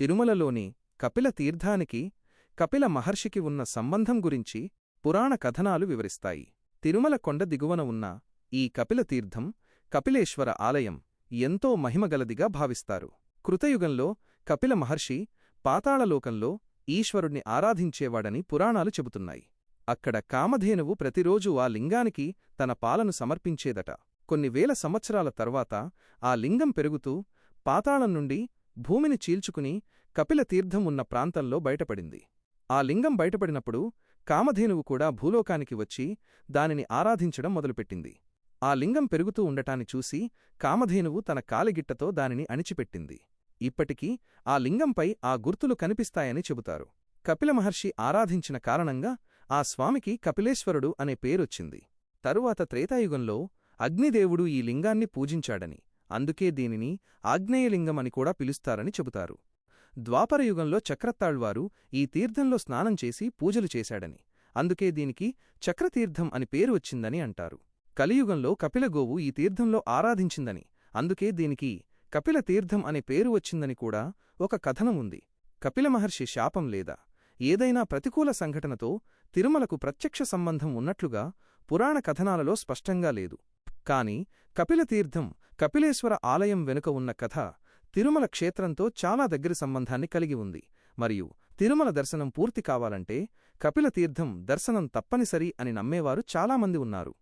తిరుమలలోని కపిల తీర్థానికి కపిల మహర్షికి ఉన్న సంబంధం గురించి పురాణ కథనాలు వివరిస్తాయి. తిరుమల కొండ దిగువన ఉన్న ఈ కపిల తీర్థం కపిలేశ్వర ఆలయం ఎంతో మహిమగలదిగా భావిస్తారు. కృతయుగంలో కపిల మహర్షి పాతాళలోకంలో ఈశ్వరుణ్ణి ఆరాధించేవాడని పురాణాలు చెబుతున్నాయి. అక్కడ కామధేనువు ప్రతిరోజూ ఆ లింగానికి తన పాలను సమర్పించేదట. కొన్ని వేల సంవత్సరాల తర్వాత ఆ లింగం పెరుగుతూ పాతాళం నుండి భూమిని చీల్చుకుని కపిల తీర్థం ఉన్న ప్రాంతంలో బయటపడింది. ఆ లింగం బయటపడినప్పుడు కామధేనువు కూడా భూలోకానికి వచ్చి దానిని ఆరాధించడం మొదలుపెట్టింది. ఆ లింగం పెరుగుతూ ఉండటాన్ని చూసి కామధేనువు తన కాలిగిట్టతో దానిని అణిచిపెట్టింది. ఇప్పటికీ ఆ లింగంపై ఆ గుర్తులు కనిపిస్తాయని చెబుతారు. కపిల మహర్షి ఆరాధించిన కారణంగా ఆ స్వామికి కపిలేశ్వరుడు అనే పేరొచ్చింది. తరువాత త్రేతాయుగంలో అగ్నిదేవుడు ఈ లింగాన్ని పూజించాడని. అందుకే దీనిని ఆగ్నేయలింగం అని కూడా పిలుస్తారని చెబుతారు. ద్వాపరయుగంలో చక్రత్తాళ్వారు ఈ తీర్థంలో స్నానం చేసి పూజలు చేశాడని అందుకే దీనికి చక్రతీర్థం అని పేరు వచ్చిందని అంటారు. కలియుగంలో కపిలగోవు ఈ తీర్థంలో ఆరాధించిందని అందుకే దీనికి కపిల తీర్థం అనే పేరు వచ్చిందని కూడా ఒక కథనం ఉంది. కపిల మహర్షి శాపం లేదా ఏదైనా ప్రతికూల సంఘటనతో తిరుమలకు ప్రత్యక్ష సంబంధం ఉన్నట్లుగా పురాణ కథనాలలో స్పష్టంగా లేదు. కాని కపిలతీర్థం కపిలేశ్వర ఆలయం వెనుక ఉన్న కథ తిరుమల క్షేత్రంతో చాలా దగ్గరి సంబంధాన్ని కలిగి ఉంది. మరియు తిరుమల దర్శనం పూర్తి కావాలంటే కపిలతీర్థం దర్శనం తప్పనిసరి అని నమ్మేవారు చాలామంది ఉన్నారు.